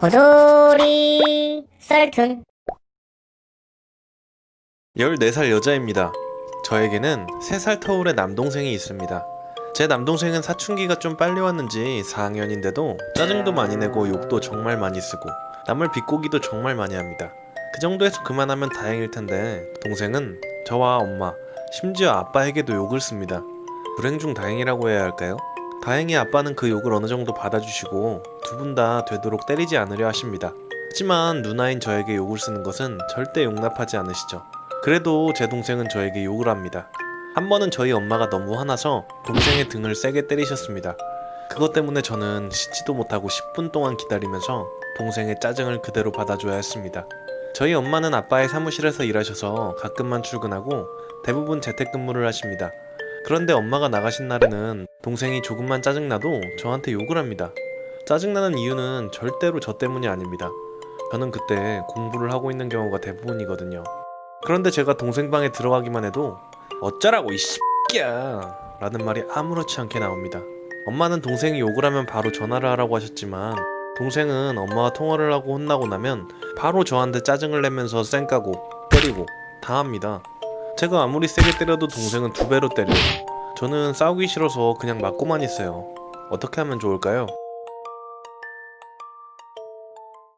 고돌이 썰툰 14살 여자입니다. 저에게는 3살 터울의 남동생이 있습니다. 제 남동생은 사춘기가 좀 빨리 왔는지 4학년인데도 짜증도 많이 내고 욕도 정말 많이 쓰고 남을 비꼬기도 정말 많이 합니다. 그 정도에서 그만하면 다행일 텐데 동생은 저와 엄마 심지어 아빠에게도 욕을 씁니다. 불행 중 다행이라고 해야 할까요? 다행히 아빠는 그 욕을 어느 정도 받아주시고 두 분 다 되도록 때리지 않으려 하십니다. 하지만 누나인 저에게 욕을 쓰는 것은 절대 용납하지 않으시죠. 그래도 제 동생은 저에게 욕을 합니다. 한 번은 저희 엄마가 너무 화나서 동생의 등을 세게 때리셨습니다. 그것 때문에 저는 씻지도 못하고 10분 동안 기다리면서 동생의 짜증을 그대로 받아줘야 했습니다. 저희 엄마는 아빠의 사무실에서 일하셔서 가끔만 출근하고 대부분 재택근무를 하십니다. 그런데 엄마가 나가신 날에는 동생이 조금만 짜증나도 저한테 욕을 합니다. 짜증나는 이유는 절대로 저 때문이 아닙니다. 저는 그때 공부를 하고 있는 경우가 대부분이거든요. 그런데 제가 동생 방에 들어가기만 해도 어쩌라고 이 씨끼야 라는 말이 아무렇지 않게 나옵니다. 엄마는 동생이 욕을 하면 바로 전화를 하라고 하셨지만 동생은 엄마와 통화를 하고 혼나고 나면 바로 저한테 짜증을 내면서 쌩까고 때리고 다 합니다. 제가 아무리 세게 때려도 동생은 두 배로 때려요. 저는 싸우기 싫어서 그냥 맞고만 있어요. 어떻게 하면 좋을까요?